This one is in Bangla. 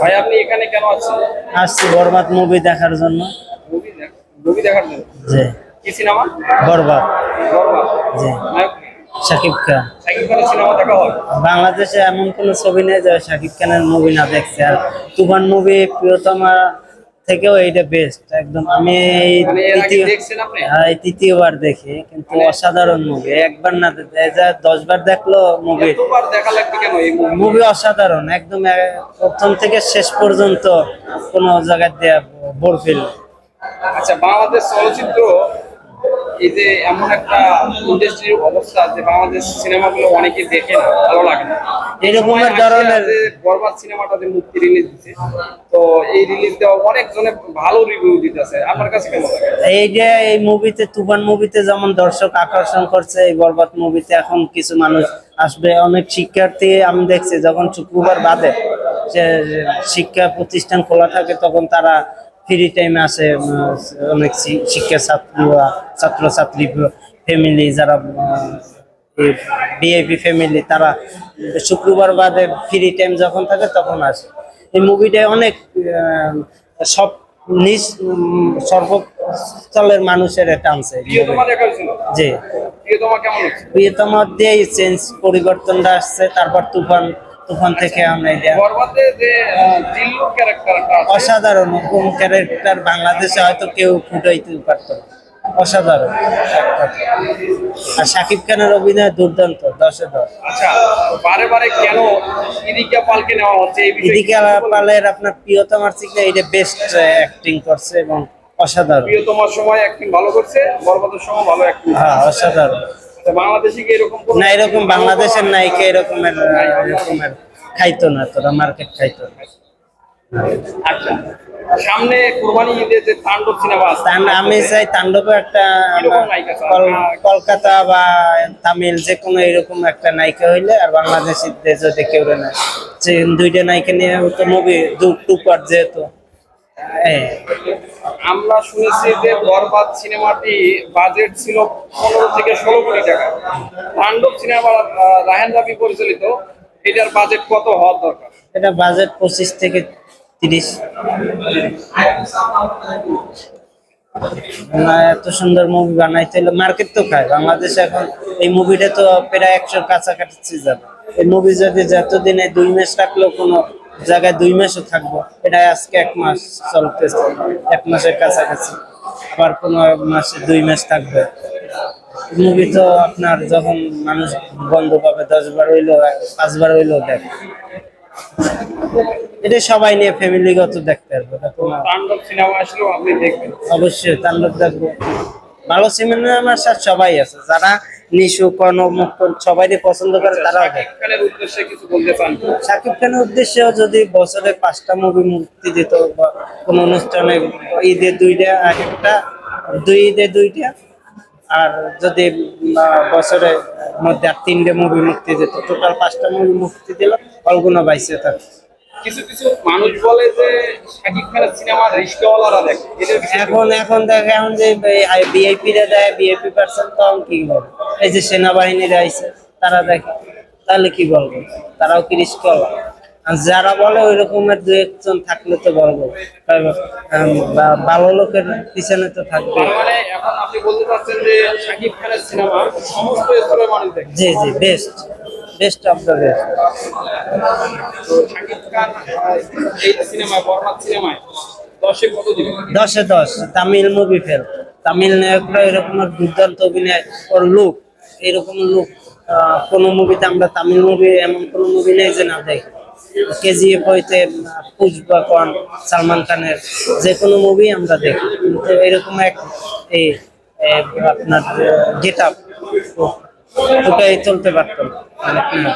ভাই আপনি এখানে কেন আছেন আসছি বরবাদ মুভি দেখার জন্য। মুভি মুভি দেখার জন্য? জি। কি সিনেমা বরবাদ। বরবাদ। জি। শাকিব খান। শাকিব খানের সিনেমা দেখা হয়? বাংলাদেশে এমন কোনো ছবি নেই যে শাকিব খানের মুভি না দেখছে। আর তুফান মুভি প্রিয়তমা থেকেও এইটা বেস্ট একদম আমি এই মানে হ্যাঁ, এই তৃতীয়বার দেখি কিন্তু মানে- অসাধারণ মুভি একবার না দশ বার দশবার দেখল মুভি মুভি মুভি অসাধারণ একদম প্রথম থেকে শেষ পর্যন্ত কোনো জায়গায় দেয়া বোর ফিল আচ্ছা বাংলাদেশ চলচ্চিত্র এই যে এমন একটা ইন্ডাস্ট্রির অবস্থা যে বাংলাদেশ সিনেমাগুলো অনেকে দেখে না ভালো লাগে না। আসে ধরনের- বরবাদ সিনেমাটা যে মুক্তি রিলিজ দিচ্ছে তো এই রিলিজ দেওয়া অনেকজনে ভালো রিভিউ দিতেছে। আপনার কাছে কেমন লাগে? এই যে এই মুভিতে তুফান মুভিতে যেমন দর্শক আকর্ষণ করছে এই বরবাদ মুভিতে এখন কিছু মানুষ আসবে। অনেক শিক্ষার্থী আমি দেখছি যখন শুক্রবার বাদে যে শিক্ষা প্রতিষ্ঠান খোলা থাকে তখন তারা ফ্রি টাইমে আসে অনেক শিক্ষা ছাত্রীরা ছাত্র ছাত্রী ফ্যামিলি যারা বিআইপি ফ্যামিলি তারা শুক্রবার বাদে ফ্রি টাইম যখন থাকে তখন আসে। এই মুভিটা অনেক সব নিজ সর্বস্থলের মানুষের টানছে। জি। প্রিয়তমা দিয়েই চেঞ্জ পরিবর্তনটা আসছে তারপর তুফান তুফান থেকে আমরা অসাধারণ কোন ক্যারেক্টার বাংলাদেশে হয়তো কেউ ফুটাইতে পারতো। অসাধারণ আর শাকিব খানের অভিনয় দুর্দান্ত দশে দশ। আচ্ছা ইদিকা পালের আপনার প্রিয়তমার থেকে এটা বেস্ট অ্যাক্টিং করছে এবং অসাধারণ। প্রিয়তমার সময় অ্যাক্টিং ভালো করছে বরবাদের সময় ভালো অ্যাক্টিং হ্যাঁ অসাধারণ। বাংলাদেশে কি এরকম না এরকম বাংলাদেশের নায়িকা এরকমের এরকমের খাইতো না তোরা মার্কেট খাইতো না। আচ্ছা সামনে কোরবানি ঈদে যে তাণ্ডব সিনেমা আছে আমি চাই তাণ্ডবে একটা কলকাতা বা তামিল যে কোনো এরকম একটা নায়িকা হইলে আর বাংলাদেশের যদি কেউ না যে দুইটা নায়িকা নিয়ে মুভি দু টু পার্ট যেহেতু। আমরা শুনেছি যে বরবাদ সিনেমাটি বাজেট ছিল পনেরো থেকে ষোলো কোটি টাকা। পাণ্ডব সিনেমা আহ, রায়হান রাবি পরিচালিত এটার বাজেট কত হওয়ার দরকার? এটা বাজেট পঁচিশ থেকে তিরিশ। না এত সুন্দর মুভি বানাইতে হলে মার্কেট তো খায়। বাংলাদেশে এখন এই মুভিটা তো প্রায় একশোর কাছাকাছি যাবে। এই মুভি যদি যতদিনে দুই মাস রাখলেও কোনো জায়গায় দুই মাসও থাকব। এটা আজকে এক মাস চলতেছে এক মাসের কাছাকাছি। আবার কোনো মাসে দুই মাস থাকবে। মুভি তো আপনার যখন মানুষ বন্ধ পাবে দশ বার হইল পাঁচবার হইল দেখ। এটা সবাই নিয়ে ফ্যামিলিগত দেখতে পারবে তাণ্ডব সিনেমা আসলেও আপনি দেখবেন। অবশ্যই তাণ্ডব দেখব। ভালো সিনেমার সাথে সবাই আছে যারা নিশু কর্ণমুক্ত সবাই পছন্দ করে তারাও শাকিব খানের উদ্দেশ্যে যদি বছরে পাঁচটা মুভি মুক্তি দিত বা কোনো অনুষ্ঠানে ঈদে দুইটা এক একটা দুই ঈদে দুইটা আর যদি বছরের মধ্যে আর তিনটে মুভি মুক্তি দিত টোটাল পাঁচটা মুভি মুক্তি দিল অল্গুনা বাইসে থাকে কিছু কিছু মানুষ বলে যে শাকিব খানের সিনেমা রিস্কওয়ালারা দেখে। এখন এখন দেখে এখন যে দেয় বিআইপি পার্সন তখন কি বলব এই যে সেনাবাহিনীরা আইছে তারা দেখে। তাহলে কি বলব? তারাও কি রিস্ক আর যারা বলে ওই রকমের দু একজন থাকলে তো বলব। ভালো লোকের পিছনে তো থাকবে। মানে জি জি best best of the best দশে দশে, তামিল মুভি ফেল তামিল নায়করা এরকম দুর্দান্ত অভিনয় ওর লুক এরকম লুক কোনো মুভিতে আমরা তামিল মুভি এমন কোনো মুভি নেই যে না দেখি। কেজিএফ হইতে পুষ্পা খান, সালমান খানের যে কোনো মুভি আমরা দেখি। কিন্তু এরকম এক, এই আপনার গেট আপ ওটাই চলতে পারতো না অনেক movie।